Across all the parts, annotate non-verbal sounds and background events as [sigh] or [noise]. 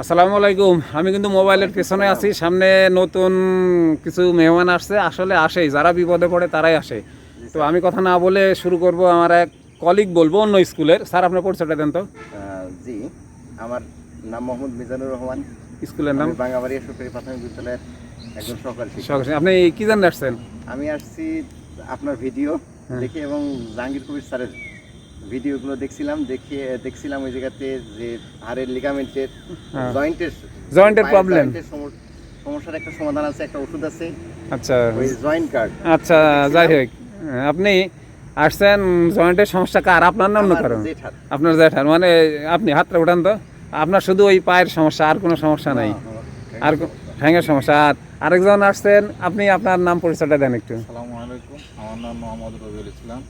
আসসালামু আলাইকুম। আমি কিন্তু মোবাইলের পেছনে আছি সামনে নতুন কিছু মেহমান আসছে আসলে আসেই যারা বিপদে পড়ে তারাই আসে। তো আমি কথা না বলে শুরু করব আমার এক কলিগ বলব অন্য স্কুলের। স্যার আপনার পরিচয়টা দেন তো। জি আমার নাম মোহাম্মদ মিজানুর রহমান। স্কুলের নাম? আমি বাঙ্গাবাড়িয়া সরকারি প্রাথমিক বিদ্যালয়ের একজন সহকারী শিক্ষক। আপনি কি জানতে আসছেন? আমি আসছি আপনার ভিডিও হ্যাঁ। দেখে এবং জাহাঙ্গীর কবির স্যারের ভিডিওগুলো দেখছিলাম দেখে দেখছিলাম ওই জায়গাতে যে হাড়ের লিগামেন্টের হ্যাঁ। জয়েন্টের Joint-এর সমস্যার একটা সমাধান আছে একটা ওষুধ আছে। আচ্ছা। ওই জয়েন্ট কার্ড আচ্ছা যাই হোক আপনি আসছেন জয়েন্টের সমস্যা কার? আপনার না অন্য কারণ জেঠার। আপনার জ্যাঠার মানে আপনি হাতটা উঠান তো। আপনার শুধু ওই পায়ের সমস্যা আর কোনো সমস্যা নাই। আর ঠ্যাঙের সমস্যা। আর আরেকজন আসছেন আপনি আপনার নাম পরিচয়টা দেন একটু। আসসালামু আলাইকুম। আমার নাম মোহাম্মদ রবিউল ইসলাম।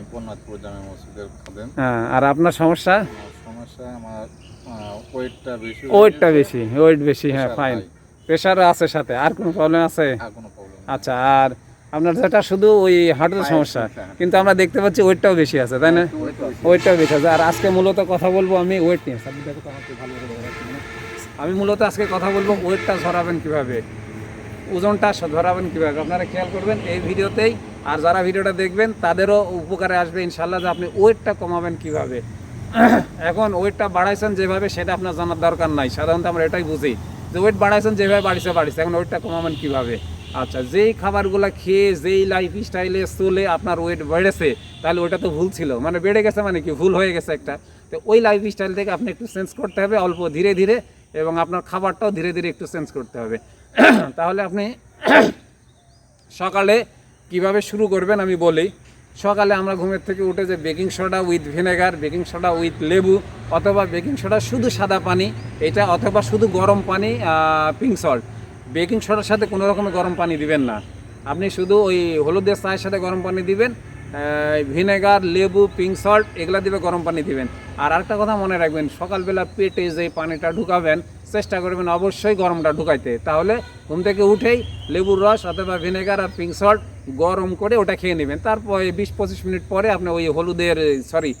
আমি পন্নাথপুর জামে মসজিদের খাদেম হ্যাঁ আর আপনার সমস্যা? সমস্যা আমার ওয়েটটা বেশি ওয়েটটা বেশি ওয়েট বেশি হ্যাঁ ফাইন। প্রেশার আছে সাথে আর কোনো প্রবলেম আছে? আর কোনো প্রবলেম আচ্ছা আর আপনার যেটা শুধু ওই হার্টের সমস্যা সমস্যা। কিন্তু আমরা দেখতে পাচ্ছি ওয়েটটাও বেশি আছে তাই না? ওয়েটটাও বেশি আছে। আর আজকে মূলত কথা বলব আমি ওয়েট নিয়ে। আমি মূলত আজকে কথা বলব ওয়েটটা ধরাবেন কীভাবে? ওজনটা ধরাবেন কীভাবে? আপনারা খেয়াল করবেন এই ভিডিওতেই আর যারা ভিডিওটা দেখবেন, তাদেরও উপকারে আসবে, ইনশাল্লাহ যে আপনি ওয়েটটা কমাবেন কীভাবে। এখন ওয়েটটা বাড়াইছেন যেভাবে, সেটা আপনার জানার দরকার নাই। সাধারণত আমরা এটাই বুঝি যে ওয়েট বাড়াইছেন, যেভাবে বাড়িছে বাড়িছে। এখন ওয়েটটা কমাবেন কীভাবে? আচ্ছা যেই খাবারগুলো খেয়ে, যেই লাইফ স্টাইলে চলে আপনার ওয়েট বেড়েছে, তাহলে ওটা তো ভুল ছিল। মানে বেড়ে গেছে মানে কি? ভুল হয়ে গেছে একটা। তো ওই লাইফ স্টাইল থেকে আপনি একটু চেঞ্জ করতে হবে, অল্প ধীরে ধীরে, এবং আপনার খাবারটাও ধীরে ধীরে একটু চেঞ্জ করতে হবে। [clears throat] তাহলে আপনি [clears throat] সকালে কীভাবে শুরু করবেন আমি বলি। সকালে আমরা ঘুমের থেকে উঠে যে baking soda with vinegar baking soda with লেবু অথবা বেকিং সোডা শুধু সাদা পানি, এটা অথবা শুধু গরম পানি পিঙ্ক সল্ট বেকিং সোডার সাথে কোনো রকমের গরম পানি দিবেন না। আপনি শুধু ওই হলুদের চায়ের সাথে গরম পানি দিবেন ভিনেগার লেবু পিঙ্ক সল্ট এগুলো দিবে গরম পানি দিবেন। আর আরেকটা কথা মনে রাখবেন, সকালবেলা পেটে যে পানিটা ঢুকাবেন, চেষ্টা করবেন অবশ্যই গরমটা ঢুকাইতে। তাহলে ঘুম থেকে উঠেই লেবুর রস অথবা ভিনেগার আর পিঙ্ক সল্ট গরম করে ওটা খেয়ে নেবেন। তারপর বিশ পঁচিশ মিনিট পরে আপনি ওই হলুদের সরি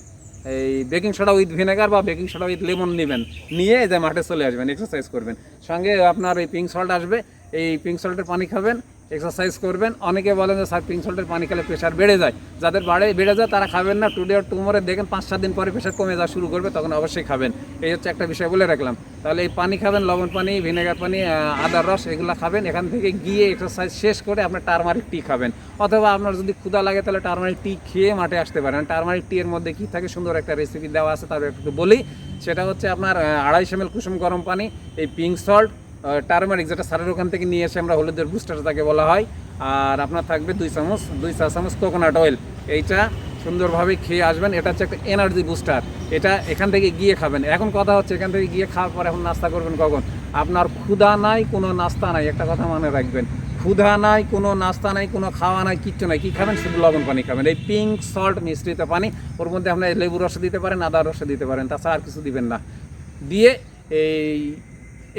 এই বেকিং সোডা উইথ ভিনেগার বা বেকিং সোডা উইথ লেমন নেবেন। নিয়ে যে মাঠে চলে আসবেন এক্সারসাইজ করবেন। সঙ্গে আপনার ওই পিঙ্ক সল্ট আসবে, এই পিঙ্ক সল্টের পানি খাবেন এক্সারসাইজ করবেন। অনেকে বলেন যে, স্যার পিঙ্ক সল্টের পানি খেলে প্রেশার বেড়ে যায়। যাদের বাড়ে, বেড়ে যায়, তারা খাবেন না। টুডে আর টুমোরে দেখেন, পাঁচ, সাত দিন পরে প্রেশার কমে যাওয়া শুরু করবে, তখন অবশ্যই খাবেন। এই হচ্ছে একটা বিষয় বলে রাখলাম। তাহলে এই পানি খাবেন, লবণ পানি, ভিনেগার পানি আদার রস, এগুলো খাবেন। এখান থেকে গিয়ে এক্সারসাইজ শেষ করে আপনার টারমারিক টি খাবেন। অথবা আপনার যদি ক্ষুদা লাগে, তাহলে টারমারিক টি খেয়ে মাঠে আসতে পারেন। টারমারিক টি এর মধ্যে কী থাকে? সুন্দর একটা রেসিপি দেওয়া আছে, তার একটু বলি। সেটা হচ্ছে আপনার আড়াইশো এম কুসুম গরম পানি, এই পিঙ্ক সল্ট টারমারিক যেটা সারের ওখান থেকে নিয়ে এসে আমরা হলুদের বুস্টার তাকে বলা হয়। আর আপনার থাকবে দুই চামচ, দুই চা চামচ কোকোনাট অয়েল এইটা সুন্দরভাবে খেয়ে আসবেন। এটা হচ্ছে একটা এনার্জি বুস্টার এটা এখান থেকে গিয়ে খাবেন। এখন কথা হচ্ছে, এখান থেকে গিয়ে খাওয়ার পর এখন নাস্তা করবেন কখন? আপনার ক্ষুধা নাই, কোনো নাস্তা নাই। একটা কথা মনে রাখবেন। ক্ষুধা নাই, কোনো নাস্তা নাই, কোনো খাওয়া নাই, কিচ্ছু নাই। কী খাবেন? শুধু লবণ পানি খাবেন। এই পিঙ্ক সল্ট মিশ্রিত পানি, ওর মধ্যে আপনি লেবু রস দিতে পারেন, আদা রস দিতে পারেন। তাছাড়া আর কিছু দিবেন না। দিয়ে এই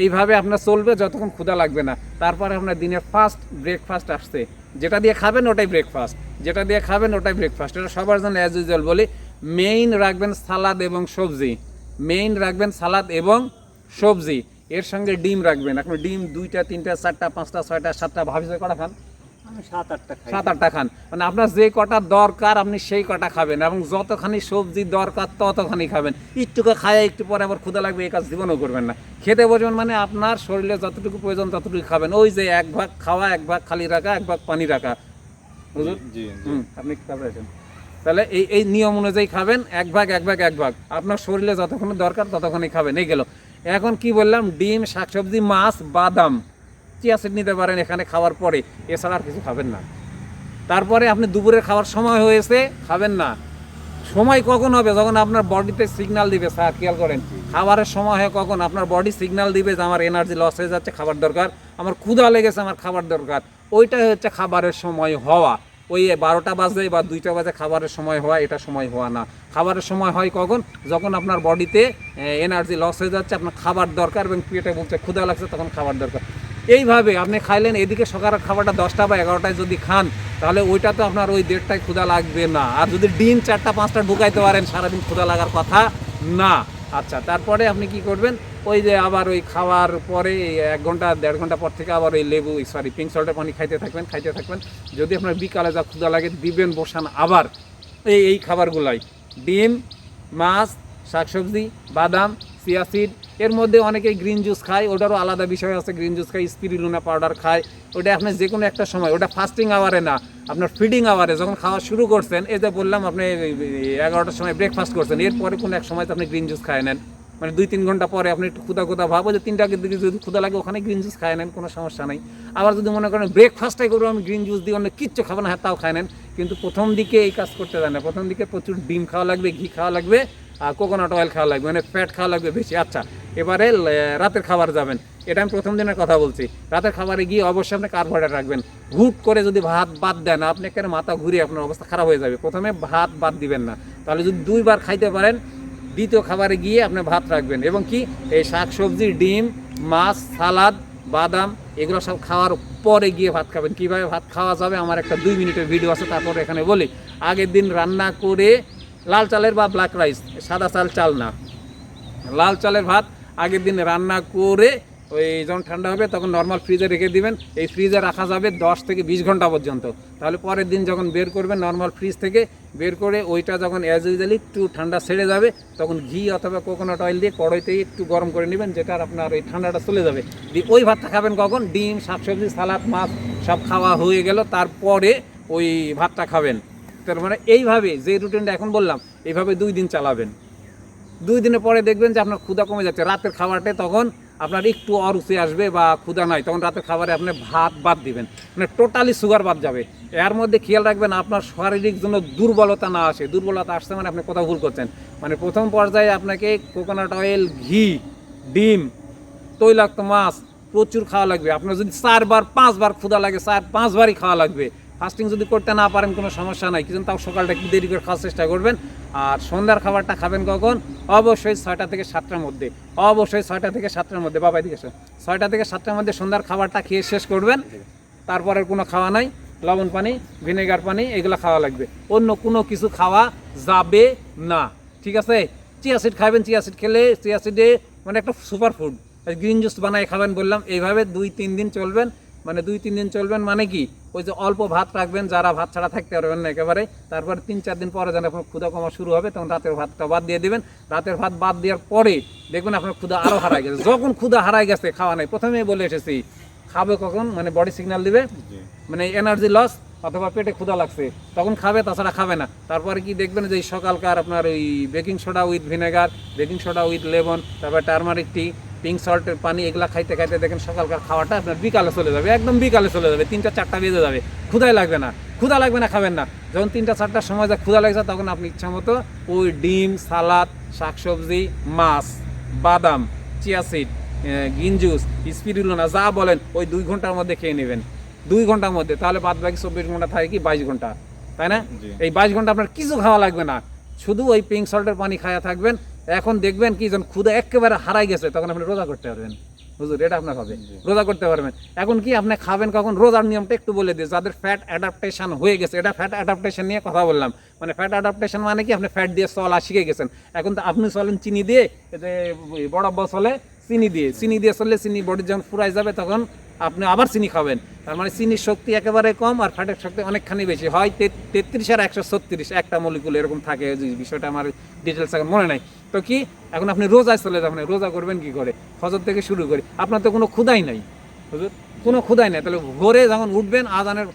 এইভাবে আপনার চলবে যতক্ষণ ক্ষুধা লাগবে না। তারপরে আপনার দিনে ফার্স্ট ব্রেকফাস্ট আসছে। যেটা দিয়ে খাবেন ওটাই ব্রেকফাস্ট যেটা দিয়ে খাবেন ওটাই ব্রেকফাস্ট এটা সবার জন্য অ্যাজ ইউজুয়াল বলি। মেইন রাখবেন সালাদ এবং সবজি। মেইন রাখবেন সালাদ এবং সবজি। এর সঙ্গে ডিম রাখবেন। আপনি ডিম দুইটা, তিনটা, চারটা, পাঁচটা, ছয়টা, সাতটা ভাবিজয় করা খান। সাত আটটা খাই। সাত আটটা খান। মানে আপনার যে কটা দরকার আপনি সেই কটা খাবেন এবং যতখানি সবজি দরকার ততখানি খাবেন। একটুকু খায় একটু পরে আবার ক্ষুদা লাগবে এই কাজ জীবনও করবেন না। খেতে বসবেন মানে আপনার শরীরে যতটুকু প্রয়োজন ততটুকু খাবেন। ওই যে এক ভাগ খাওয়া এক ভাগ খালি রাখা এক ভাগ পানি রাখা। বুঝুন জি জি হুম আপনি কি আছেন তাহলে এই এই নিয়ম অনুযায়ী খাবেন এক ভাগ এক ভাগ এক ভাগ। আপনার শরীরে যতক্ষণ দরকার ততক্ষণই খাবেন। এই গেল। এখন কি বললাম? ডিম শাকসবজি মাছ বাদাম। চিয়া সিড নিতে পারেন এখানে খাওয়ার পরে। এছাড়া আর কিছু খাবেন না। তারপরে আপনি দুপুরে খাওয়ার সময় হয়েছে, খাবেন না। সময় কখন হবে? যখন আপনার বডিতে সিগনাল দিবে, স্যার, খেয়াল করেন, খাবারের সময় হয় কখন? আপনার বডি সিগনাল দিবে যে আমার এনার্জি লস হয়ে যাচ্ছে, খাবার দরকার। আমার ক্ষুধা লেগেছে, আমার খাবার দরকার। ওইটাই হচ্ছে খাবারের সময় হওয়া। ওই বারোটা বাজে বা দুইটা বাজে খাবারের সময় হওয়া, এটা সময় হওয়া না। খাবারের সময় হয় কখন? যখন আপনার বডিতে এনার্জি লস হয়ে যাচ্ছে, আপনার খাবার দরকার এবং পেটে বলছে, ক্ষুধা লাগছে, তখন খাবার দরকার। এইভাবে আপনি খাইলেন, এদিকে সকালের খাবারটা দশটা বা এগারোটায় যদি খান, তাহলে ওইটা তো আপনার ওই দেড়টায় ক্ষুধা লাগবে না। আর যদি ডিম চারটা পাঁচটা ঢুকাইতে পারেন, সারাদিন ক্ষুধা লাগার কথা না। আচ্ছা তারপরে আপনি কি করবেন? ওই যে আবার ওই খাওয়ার পরে এক ঘণ্টা, দেড় ঘণ্টা পর থেকে আবার ওই লেবু সরি পিঙ্ক সল্টের পানি খাইতে থাকবেন খাইতে থাকবেন। যদি আপনার বিকালে যা ক্ষুধা লাগে, দিবেন, বসান আবার। এই এই খাবারগুলাই, ডিম, মাছ, শাকসবজি, বাদাম সিয়াসিড এর মধ্যে অনেকেই গ্রিন জুস খায়, ওটারও আলাদা বিষয় আছে গ্রিন জুস খায় স্পিরিলুনা পাউডার খায়। ওটা আপনার যে কোনো একটা সময়, ওটা ফাস্টিং আওয়ারে না, আপনার ফিডিং আওয়ারে যখন খাওয়া শুরু করছেন, এই যে বললাম আপনি এগারোটার সময় ব্রেকফাস্ট করছেন, এরপরে কোনো এক সময় আপনি গ্রিন জুস খায় নেন। মানে দুই তিন ঘণ্টা পরে আপনি একটু ক্ষুদা ক্ষুদা ভাবো যে তিনটাকে দিকে যদি ক্ষুদা লাগে, ওখানে গ্রিন জুস খায় নেন, কোনো সমস্যা নেই। আবার যদি মনে করেন ব্রেকফাস্টটাই করব, আমি গ্রিন জুস দিয়ে অনেক কিচ্ছু খাব না হ্যাঁ তাও খায় নেন। কিন্তু প্রথম দিকে এই কাজ করতে দেয় না। প্রথম দিকে প্রচুর ডিম খাওয়া লাগবে, ঘি খাওয়া লাগবে কোকোনাট অয়েল খাওয়া লাগবে মানে ফ্যাট খাওয়া লাগবে বেশি। আচ্ছা এবারে রাতের খাবার যাবেন। এটা আমি প্রথম দিনের কথা বলছি। রাতের খাবারে গিয়ে অবশ্যই আপনি কার্বোহাইড্রেট রাখবেন। হুট করে যদি ভাত বাদ দেন, আপনি একেবারে মাথা ঘুরিয়ে আপনার অবস্থা খারাপ হয়ে যাবে। প্রথমে ভাত বাদ দিবেন না। তাহলে যদি দুইবার খাইতে পারেন, দ্বিতীয় খাবারে গিয়ে আপনি ভাত রাখবেন। এবং কি, এই শাক, সবজি, ডিম, মাছ, সালাদ, বাদাম, এগুলো সব খাওয়ার পরে গিয়ে ভাত খাবেন। কীভাবে ভাত খাওয়া যাবে, আমার একটা দুই মিনিটের ভিডিও আছে, তারপরে এখানে বলি। আগের দিন রান্না করে লাল চালের বা ব্ল্যাক রাইস সাদা চাল চাল না। লাল চালের ভাত আগের দিন রান্না করে ওই যখন ঠান্ডা হবে তখন নর্মাল ফ্রিজে রেখে দিবেন। এই ফ্রিজে রাখা যাবে দশ থেকে বিশ ঘণ্টা পর্যন্ত। তাহলে পরের দিন যখন বের করবেন নর্মাল ফ্রিজ থেকে বের করে ওইটা যখন অ্যাজ ইউজুয়ালি একটু ঠান্ডা ছেড়ে যাবে, তখন ঘি অথবা কোকোনাট অয়েল দিয়ে কড়াইতে একটু গরম করে নেবেন, যেটা আপনার ওই ঠান্ডাটা চলে যাবে। দিয়ে ওই ভাতটা খাবেন কখন? ডিম, শাকসবজি, সালাদ, মাছ সব খাওয়া হয়ে গেল, তারপরে ওই ভাতটা খাবেন। তার মানে এইভাবে যে রুটিনটা এখন বললাম, এইভাবে দুই দিন চালাবেন। দুই দিনের পরে দেখবেন যে আপনার ক্ষুদা কমে যাচ্ছে। রাতের খাবারটা তখন আপনার একটু অরুচি আসবে বা ক্ষুদা নাই, তখন রাতের খাবারে আপনি ভাত বাদ দিবেন। মানে টোটালি সুগার বাদ যাবে। এর মধ্যে খেয়াল রাখবেন, আপনার শারীরিক জন্য দুর্বলতা না আসে। দুর্বলতা আসছে মানে আপনি কোথাও ভুল করছেন। মানে প্রথম পর্যায়ে আপনাকে কোকোনাট অয়েল ঘি, ডিম, তৈলাক্ত মাছ প্রচুর খাওয়া লাগবে। আপনার যদি চারবার, পাঁচবার ক্ষুদা লাগে, চার পাঁচবারই খাওয়া লাগবে। ফাস্টিং যদি করতে না পারেন, কোনো সমস্যা নাই। কিন্তু তাও সকালটা একটু দেরি করে খাওয়ার চেষ্টা করবেন। আর সন্ধ্যার খাবারটা খাবেন কখন? অবশ্যই ছয়টা থেকে সাতটার মধ্যে। অবশ্যই ছয়টা থেকে সাতটার মধ্যে। বাবা দিকে ছয়টা থেকে সাতটার মধ্যে সন্ধ্যার খাবারটা খেয়ে শেষ করবেন। তারপরে কোনো খাওয়া নাই। লবণ পানি, ভিনেগার পানি, এগুলো খাওয়া লাগবে। অন্য কোনো কিছু খাওয়া যাবে না। ঠিক আছে? চিয়া সিড খাবেন, চিয়া সিড খেলে চিয়া সিডে মানে একটা সুপার ফুড গ্রিন জুস বানাই খাবেন বললাম। এইভাবে দুই, তিন দিন চলবেন। মানে দুই তিন দিন চলবেন মানে কি? ওই যে অল্প ভাত রাখবেন যারা ভাত ছাড়া থাকতে পারবেন না একেবারে। তারপর তিন চার দিন পরে যেন আপনার ক্ষুদা কমা শুরু হবে তখন রাতের ভাতটা বাদ দিয়ে দেবেন। রাতের ভাত বাদ দেওয়ার পরে দেখবেন আপনার ক্ষুদা আরও হারাই গেছে। যখন ক্ষুদা হারাই গেছে খাওয়া নাই। প্রথমেই বলে এসেছি খাবে কখন? মানে বডি সিগন্যাল দিবে মানে এনার্জি লস অথবা পেটে ক্ষুধা লাগছে তখন খাবে তাছাড়া খাবে না। তারপরে কি দেখবেন যে এই সকালকার আপনার ওই baking soda with vinegar baking soda with lemon তারপর টার্মারিক টি পিঙ্ক সল্টের পানি এগুলা খাইতে খাইতে দেখেন সকালকার খাওয়াটা আপনার বিকালে চলে যাবে একদম বিকালে চলে যাবে তিনটা চারটা বেজে যাবে ক্ষুধাই লাগবে না ক্ষুধা লাগবে না খাবেন না। যখন তিনটা চারটার সময় যা ক্ষুধা লাগছে তখন আপনি ইচ্ছা মতো ওই ডিম সালাদ শাকসবজি মাছ বাদাম chia seed green juice spirulina যা বলেন ওই দুই ঘণ্টার মধ্যে খেয়ে নেবেন। দুই ঘণ্টার মধ্যে তাহলে বাদ বাকি চব্বিশ ঘণ্টা থাকে কি বাইশ ঘণ্টা তাই না? এই বাইশ ঘণ্টা আপনার কিছু খাওয়া লাগবে না শুধু ওই পিঙ্ক সল্টের পানি খায়া থাকবেন এখন দেখবেন কি যখন ক্ষুদা একেবারে হারাই গেছে তখন আপনি রোজা করতে পারবেন। হুজুর এটা আপনার হবে। রোজা করতে পারবেন। এখন কি আপনি খাবেন কখন? রোজার নিয়মটা একটু বলে দিই। যাদের ফ্যাট অ্যাডাপ্টেশন হয়ে গেছে এটা ফ্যাট অ্যাডাপ্টেশন নিয়ে কথা বললাম। মানে ফ্যাট অ্যাডাপ্টেশন মানে কি আপনি ফ্যাট দিয়ে চলা শিখে গেছেন। এখন তো আপনি চলেন চিনি দিয়ে বড় আব্বা চলে চিনি দিয়ে। চিনি দিয়ে চললে চিনি বডি যখন ফুরাই যাবে তখন আপনি আবার চিনি খাবেন। তার মানে চিনির শক্তি একেবারে কম আর ফ্যাটের শক্তি অনেকখানি বেশি। হয় তেত্রিশ আর একশো ছত্রিশ একটা মলিকুল এরকম থাকে বিষয়টা আমার ডিটেলস এখন মনে নাই। তো কি, এখন আপনি রোজায় চলে যাবেন, রোজা করবেন কি করে? ফজর থেকে শুরু করে। আপনার তো কোনো ক্ষুদাই নাই। হুজুর, কোনো ক্ষুদাই নাই। তাহলে ভোরে যখন উঠবেন, আজানের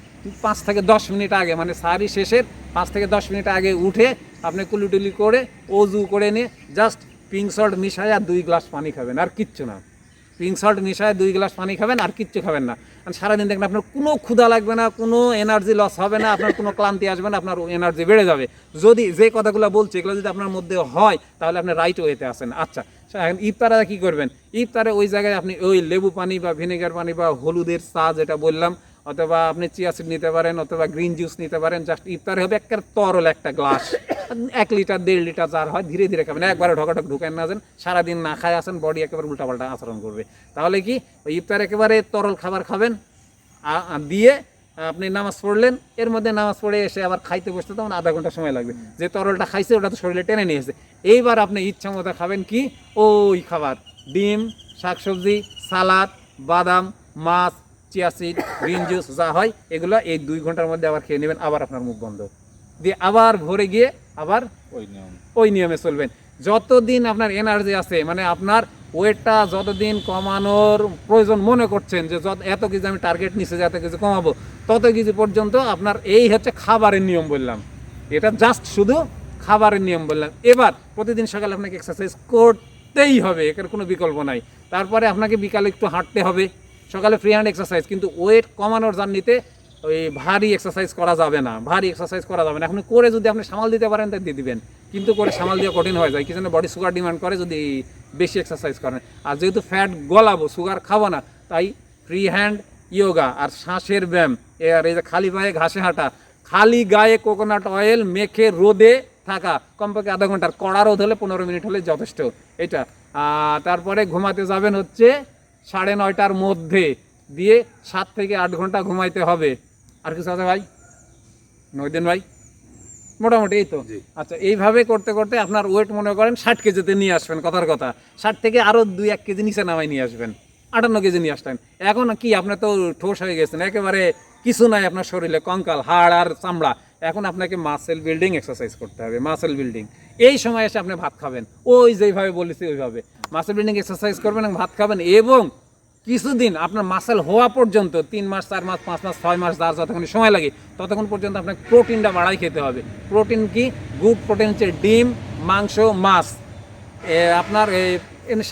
পাঁচ থেকে দশ মিনিট আগে মানে সারি শেষের পাঁচ থেকে দশ মিনিট আগে উঠে আপনি কুলিটুলি করে অজু করে নিয়ে জাস্ট পিঙ্ক সল্ট মিশায় আর দুই গ্লাস পানি খাবেন। আর কিচ্ছু না। পিঙ্ক সল্ট মিশায় দুই গ্লাস পানি খাবেন আর কিচ্ছু খাবেন না। কারণ সারাদিন দেখবেন আপনার কোনো ক্ষুধা লাগবে না, কোনো এনার্জি লস হবে না, আপনার কোনো ক্লান্তি আসবে না, আপনার এনার্জি বেড়ে যাবে। যদি যে কথাগুলো বলছে, এগুলো যদি আপনার মধ্যে হয়, তাহলে আপনি রাইট ওয়েতে আসেন আচ্ছা এখন ইফতারে কী করবেন? ইফতারে ওই জায়গায় আপনি ওই লেবু পানি বা ভিনেগার পানি বা হলুদের চা যেটা বললাম অথবা আপনি চিয়া সিড নিতে পারেন, অথবা গ্রিন জুস নিতে পারেন জাস্ট ইফতারে হবে একটা তরল একটা গ্লাস। এক লিটার, দেড় লিটার যার হয়, ধীরে ধীরে খাবেন। একবারে ঢকাঢক ঢুকেন না যান সারাদিন না খায় আসেন বডি একেবারে উল্টাপাল্টা আচরণ করবে। তাহলে কি? ওই ইফতার একেবারে তরল খাবার খাবেন দিয়ে আপনি নামাজ পড়লেন, এর মধ্যে নামাজ পড়ে এসে আবার খাইতে বসতে তখন আধা ঘণ্টা সময় লাগবে। যে তরলটা খাইছে, ওটা তো শরীরে টেনে নিয়েছে এইবার আপনি ইচ্ছা মতো খাবেন কি? ওই খাবার, ডিম, শাকসবজি, সালাদ, বাদাম, মাছ চিয়া সিড গ্রিন জুস যা হয় এগুলো এই দুই ঘণ্টার মধ্যে আবার খেয়ে নেবেন আবার আপনার মুখ বন্ধ। দিয়ে আবার ভরে গিয়ে আবার ওই নিয়ম। ওই নিয়মে চলবেন। যতদিন আপনার এনার্জি আছে মানে আপনার ওয়েটটা যতদিন কমানোর প্রয়োজন মনে করছেন যে যত এত কিছু আমি টার্গেট নিচে যে এত কিছু কমাবো তত কিছু পর্যন্ত আপনার এই হচ্ছে খাবারের নিয়ম বললাম। এটা জাস্ট শুধু খাবারের নিয়ম বললাম। এবার প্রতিদিন সকালে আপনাকে এক্সারসাইজ করতেই হবে এর কোনো বিকল্প নাই। তারপরে আপনাকে বিকালে একটু হাঁটতে হবে। সকালে ফ্রি হ্যান্ড এক্সারসাইজ কিন্তু ওয়েট কমানোর জার্নিতে ওই ভারী এক্সারসাইজ করা যাবে না, ভারী এক্সারসাইজ করা যাবে না। আপনি করে যদি আপনি সামাল দিতে পারেন, তাই দিয়ে দিবেন। কিন্তু করে সামাল দেওয়া কঠিন হয়ে যায়, কি জন্য বডি সুগার ডিমান্ড করে যদি বেশি এক্সারসাইজ করেন। আর যেহেতু ফ্যাট গলাবো সুগার খাব না, তাই ফ্রি হ্যান্ড ইয়োগা আর শ্বাসের ব্যায়াম। আর এই যে খালি পায়ে ঘাসে হাঁটা, খালি গায়ে কোকোনাট অয়েল মেখে রোদে থাকা, কমপক্ষে আধা ঘণ্টার কড়া রোদ হলে পনেরো মিনিট হলে যথেষ্ট। এটা তারপরে ঘুমাতে যাবেন হচ্ছে সাড়ে নয়টার মধ্যে দিয়ে সাত থেকে আট ঘণ্টা ঘুমাইতে হবে। আর কিছু আছে ভাই? নয়দিন ভাই? মোটামুটি এই তো। আচ্ছা এইভাবে করতে করতে আপনার ওয়েট মনে করেন ষাট কেজিতে নিয়ে আসবেন কথার কথা। ষাট থেকে আরও দুই এক কেজি নিচে নামাই নিয়ে আসবেন। আটান্ন কেজি নিয়ে আসলেন। এখন কি আপনার তো ঠোস হয়ে গেছেন একেবারে কিছু নাই আপনার শরীরে কঙ্কাল হাড় আর চামড়া। এখন আপনাকে মাসেল বিল্ডিং এক্সারসাইজ করতে হবে মাসেল বিল্ডিং এই সময় এসে আপনি ভাত খাবেন। ওই যেভাবে বলেছি ওইভাবে। মাসেল বিল্ডিং এক্সারসাইজ করবেন এবং ভাত খাবেন এবং কিছুদিন আপনার মাসেল হওয়া পর্যন্ত, তিন মাস, চার মাস, পাঁচ মাস, ছয় মাস, যার যতক্ষণ সময় লাগে, ততক্ষণ পর্যন্ত আপনাকে প্রোটিনটা বাড়াই খেতে হবে। প্রোটিন কি? গুড প্রোটিন হচ্ছে ডিম, মাংস, মাছ। আপনার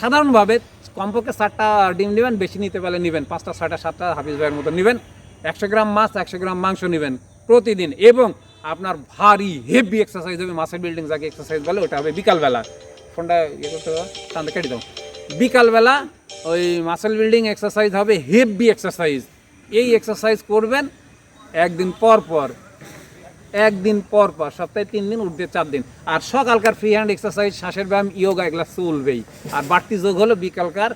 সাধারণভাবে কমপক্ষে চারটা ডিম নেবেন, বেশি নিতে পারলে নেবেন। পাঁচটা, ছয়টা, সাতটা হাফিজ ভাইয়ের মতো নেবেন। একশো গ্রাম মাছ, একশো গ্রাম মাংস নেবেন। প্রতিদিন এবং আপনার ভারী হেভি এক্সারসাইজ হবে মাসেল বিল্ডিং যাকে এক্সারসাইজ বলে, ওটা হবে বিকালবেলা। ফোনটা ইয়ে করতে টানতে কেটে দাও। বিকালবেলা ওই মাসেল বিল্ডিং এক্সারসাইজ হবে হেভি এক্সারসাইজ এই এক্সারসাইজ করবেন একদিন পর পর। একদিন পর পর, সপ্তাহে তিন দিন উঠতে চার দিন। আর সকালকার ফ্রি হ্যান্ড এক্সারসাইজ শ্বাসের ব্যায়াম ইয়োগা এগুলো চলবেই। আর বাড়তি যোগ হলো বিকালকার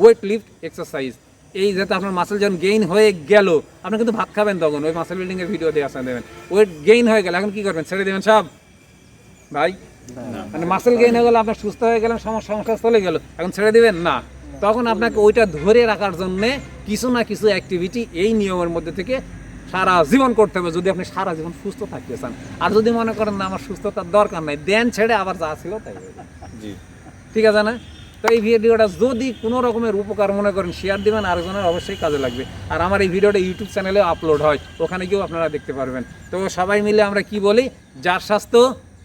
ওয়েট লিফট এক্সারসাইজ এই যাতে আপনার মাসেল যখন গেইন হয়ে গেল আপনি কিন্তু ভাত খাবেন তখন। ওই মাসেল বিল্ডিং এর ভিডিও দিয়ে আসেন দেবেন। ওয়েট গেইন হয়ে গেল এখন কি করবেন? ছেড়ে দেবেন সব? ভাই? মানে মাসেল গেইন হয়ে গেল আপনার সুস্থ হয়ে গেলেন সমস্যা সমস্যা চলে গেল। এখন ছেড়ে দেবেন? না। তখন আপনাকে ওইটা ধরে রাখার জন্য কিছু না কিছু অ্যাক্টিভিটি এই নিয়মের মধ্যে থেকে সারা জীবন করতে হবে যদি আপনি সারা জীবন সুস্থ থাকতে চান। আর যদি মনে করেন না আমার সুস্থতার দরকার নাই দেন ছেড়ে আবার যা ছিল তাই জি। ঠিক আছে না? তো এই ভিডিওটা যদি কোনো রকমের উপকার মনে করেন শেয়ার দেবেন, আরেকজনের অবশ্যই কাজে লাগবে। আর আমার এই ভিডিওটা ইউটিউব চ্যানেলে আপলোড হয়, ওখানে গিয়েও আপনারা দেখতে পারবেন। তো সবাই মিলে আমরা কি বলি? যার স্বাস্থ্য,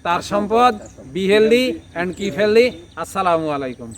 তার সম্পদ be healthy and keep healthy আসসালামু আলাইকুম।